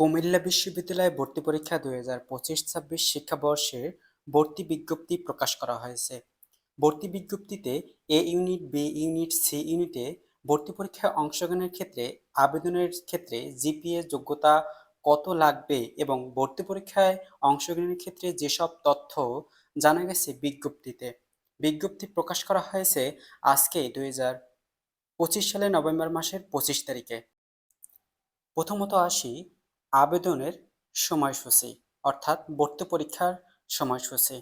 কুমিল্লা বিশ্ববিদ্যালয়ে ভর্তি পরীক্ষা দুই হাজার পঁচিশ ছাব্বিশ শিক্ষাবর্ষের ভর্তি বিজ্ঞপ্তি প্রকাশ করা হয়েছে। ভর্তি বিজ্ঞপ্তিতে A unit, B unit, C ইউনিটে ভর্তি পরীক্ষায় অংশগ্রহণের ক্ষেত্রে, আবেদনের ক্ষেত্রে জিপিএ যোগ্যতা কত লাগবে এবং ভর্তি পরীক্ষায় অংশগ্রহণের ক্ষেত্রে যেসব তথ্য জানা গেছে বিজ্ঞপ্তিতে। বিজ্ঞপ্তি প্রকাশ করা হয়েছে আজকে দুই হাজার পঁচিশ সালের নভেম্বর মাসের পঁচিশ তারিখে। প্রথমত আসি আবেদনের সময়সূচি, অর্থাৎ ভর্তি পরীক্ষার সময়সূচি।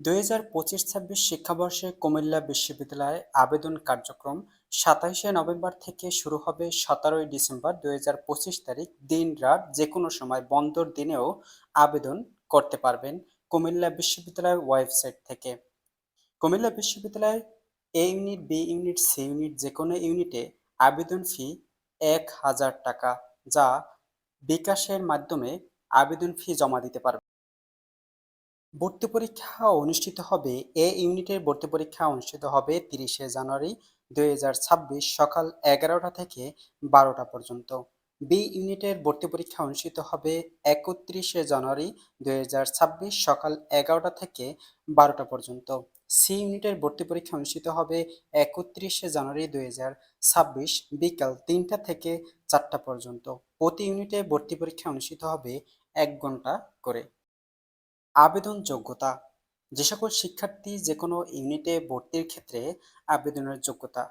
দুই হাজার পঁচিশ ছাব্বিশ শিক্ষাবর্ষে কুমিল্লা বিশ্ববিদ্যালয়ে আবেদন কার্যক্রম সাতাইশে নভেম্বর থেকে শুরু হবে সতেরোই ডিসেম্বর দুই হাজার পঁচিশ তারিখ, দিন রাত যে কোনো সময় বন্দর দিনেও আবেদন করতে পারবেন কুমিল্লা বিশ্ববিদ্যালয়ের ওয়েবসাইট থেকে। কুমিল্লা বিশ্ববিদ্যালয়ের A unit, B unit, C unit যে কোনো ইউনিটে আবেদন ফি এক হাজার টাকা, যা বিকাশের মাধ্যমে আবেদন ফি জমা দিতে পারবে। ভর্তি পরীক্ষা অনুষ্ঠিত হবে, এ ইউনিটের ভর্তি পরীক্ষা অনুষ্ঠিত হবে তিরিশে জানুয়ারি দু হাজার ছাব্বিশ সকাল এগারোটা থেকে বারোটা পর্যন্ত। বি ইউনিটের ভর্তি পরীক্ষা অনুষ্ঠিত হবে একত্রিশে জানুয়ারি দুই হাজার ছাব্বিশ সকাল এগারোটা থেকে বারোটা পর্যন্ত। সি ইউনিটের ভর্তি পরীক্ষা অনুষ্ঠিত হবে একত্রিশে জানুয়ারি দুই বিকাল তিনটা থেকে চারটা পর্যন্ত। প্রতি ইউনিটে ভর্তি পরীক্ষা অনুষ্ঠিত হবে এক ঘণ্টা করে। আবেদন যোগ্যতা। যে সকল শিক্ষার্থী যে কোনো ইউনিটে ভর্তির ক্ষেত্রে আবেদনের যোগ্যতা।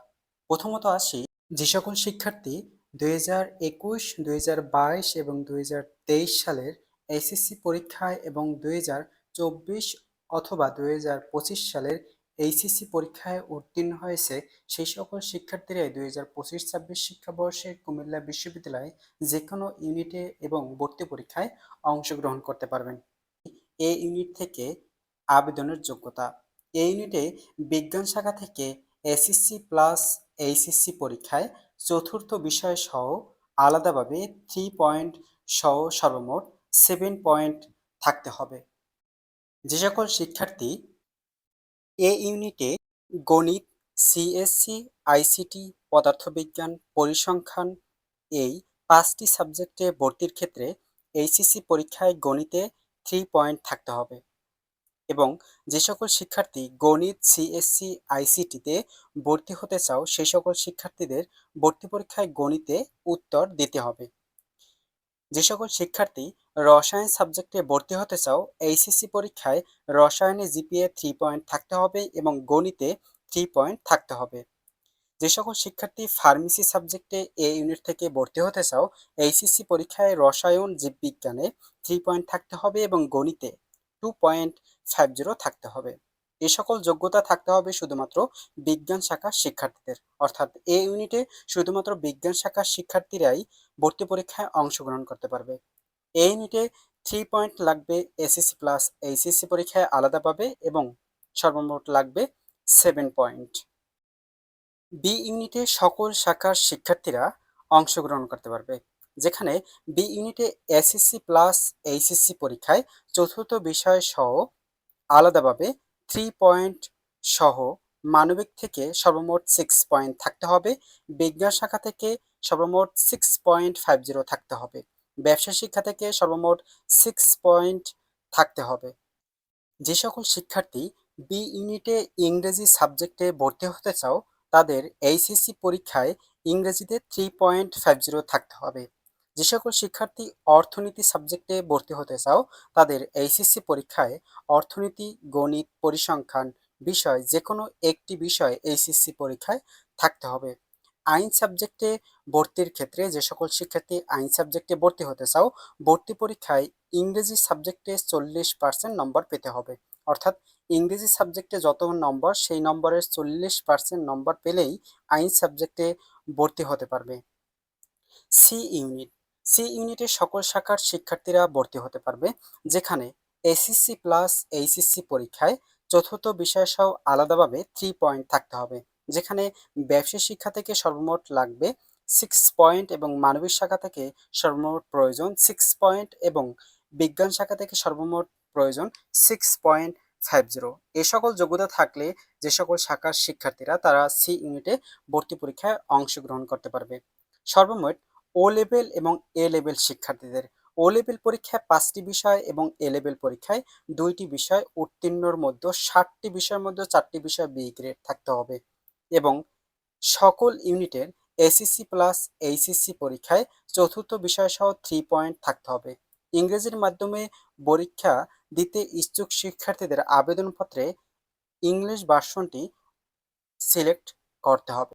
প্রথমত আসি, যে সকল শিক্ষার্থী দুই হাজার একুশ, দুই হাজার বাইশ এবং দুই হাজার তেইশ সালের এসএসসি পরীক্ষায় এবং দুই হাজার চব্বিশ অথবা দুই হাজার পঁচিশ সালের এইচএসসি পরীক্ষায় উত্তীর্ণ হয়েছে সেই সকল শিক্ষার্থীরাই দুই হাজার পঁচিশ, ছাব্বিশ শিক্ষাবর্ষে কুমিল্লা বিশ্ববিদ্যালয়ে যে কোনো ইউনিটে এবং ভর্তি পরীক্ষায় অংশগ্রহণ করতে পারবেন। এ ইউনিট থেকে আবেদনের যোগ্যতা। এ ইউনিটে বিজ্ঞান শাখা থেকে এসএসসি প্লাস এইচএসসি পরীক্ষায় চতুর্থ বিষয় সহ আলাদাভাবে থ্রি পয়েন্ট সহ সর্বমোট সেভেন পয়েন্ট থাকতে হবে। যে সকল শিক্ষার্থী এ ইউনিটে গণিত সিএসসি আইসিটি পদার্থবিজ্ঞান, পরিসংখ্যান এই পাঁচটি সাবজেক্টে ভর্তির ক্ষেত্রে এইচএসসি পরীক্ষায় গণিতে থ্রি পয়েন্ট থাকতে হবে। এবং যে সকল শিক্ষার্থী গণিত সিএসসি আইসিটিতে ভর্তি হতে চাও সেই সকল শিক্ষার্থীদের ভর্তি পরীক্ষায় গণিতে উত্তর দিতে হবে। যে সকল শিক্ষার্থী রসায়ন সাবজেক্টে ভর্তি হতে চাও এইচএসসি পরীক্ষায় রসায়নে জিপিএ থ্রি পয়েন্ট থাকতে হবে এবং গণিতে থ্রি পয়েন্ট থাকতে হবে। যে সকল শিক্ষার্থী ফার্মেসি সাবজেক্টে এ ইউনিট থেকে ভর্তি হতে চাও এইচএসসি পরীক্ষায় রসায়ন, জীববিজ্ঞানে থ্রি পয়েন্ট থাকতে হবে এবং গণিতে টু পয়েন্ট ফাইভ জিরো থাকতে হবে। এ সকল যোগ্যতা থাকতে হবে শুধুমাত্র বিজ্ঞান শাখার শিক্ষার্থীদের। অর্থাৎ এ ইউনিটে শুধুমাত্র বিজ্ঞান শাখার শিক্ষার্থীরাই ভর্তি পরীক্ষায় অংশগ্রহণ করতে পারবে। এই ইউনিটে থ্রি পয়েন্ট লাগবে এসএসসি প্লাস এইচএসসি পরীক্ষায় আলাদাভাবে এবং সর্বমোট লাগবে সেভেন পয়েন্ট বি ইউনিটে সকল শাখার শিক্ষার্থীরা অংশগ্রহণ করতে পারবে। যেখানে বি ইউনিটে এসএসসি প্লাস এইচএসসি পরীক্ষায় চতুর্থ বিষয় সহ আলাদাভাবে থ্রি পয়েন্ট সহ মানবিক থেকে সর্বমোট সিক্স পয়েন্ট থাকতে হবে। বিজ্ঞান শাখা থেকে সর্বমোট সিক্স পয়েন্ট ফাইভ জিরো থাকতে হবে। ব্যবসা শিক্ষা থেকে সর্বমোট সিক্স পয়েন্ট থাকতে হবে। যে সকল শিক্ষার্থী বি ইউনিটে ইংরেজি সাবজেক্টে ভর্তি হতে চাও, তাদের এইচএসসি পরীক্ষায় ইংরেজিতে থ্রি পয়েন্ট ফাইভ জিরো থাকতে হবে। যে সকল শিক্ষার্থী অর্থনীতি সাবজেক্টে ভর্তি হতে চাও, তাদের এইচএসসি পরীক্ষায় অর্থনীতি, গণিত, পরিসংখ্যান বিষয় যে কোনো একটি বিষয় এইচএসসি পরীক্ষায় থাকতে হবে। আইন সাবজেক্টে ভর্তির ক্ষেত্রে যে সকল শিক্ষার্থী আইন সাবজেক্টে ভর্তি হতে চাও, ভর্তি পরীক্ষায় ইংরেজি সাবজেক্টে চল্লিশ পার্সেন্ট নম্বর পেতে হবে। অর্থাৎ ইংরেজি সাবজেক্টে যত নম্বর সেই নম্বরের চল্লিশ পার্সেন্ট নম্বর পেলেই আইন সাবজেক্টে ভর্তি হতে পারবে। সি ইউনিট সি ইউনিটের সকল শাখার শিক্ষার্থীরা ভর্তি হতে পারবে, যেখানে এসএসসি প্লাস এইচএসসি পরীক্ষায় চতুর্থ বিষয় সহ আলাদাভাবে থ্রি পয়েন্ট থাকতে হবে, যেখানে ব্যবসা শিক্ষা থেকে সর্বমোট লাগবে সিক্স পয়েন্ট এবং মানবিক শাখা থেকে সর্বমোট প্রয়োজন সিক্স পয়েন্ট এবং বিজ্ঞান শাখা থেকে সর্বমোট প্রয়োজন সিক্স পয়েন্ট ফাইভ জিরো এ সকল যোগ্যতা থাকলে যে সকল শাখার শিক্ষার্থীরা তারা সি ইউনিটে ভর্তি পরীক্ষায় অংশগ্রহণ করতে পারবে। সর্বমোট ও লেভেল এবং এ লেভেল শিক্ষার্থীদের। ও লেভেল পরীক্ষায় পাঁচটি বিষয় এবং এ লেভেল পরীক্ষায় দুইটি বিষয় উত্তীর্ণর মধ্যে ষাটটি বিষয়ের মধ্যে চারটি বিষয় বি গ্রেড থাকতে হবে। এবং সকল ইউনিটের এসএসসি প্লাস এইচএসসি পরীক্ষায় চতুর্থ বিষয় সহ থ্রি পয়েন্ট থাকতে হবে। ইংরেজির মাধ্যমে পরীক্ষা দিতে ইচ্ছুক শিক্ষার্থীদের আবেদনপত্রে ইংলিশ ভার্সনটি সিলেক্ট করতে হবে।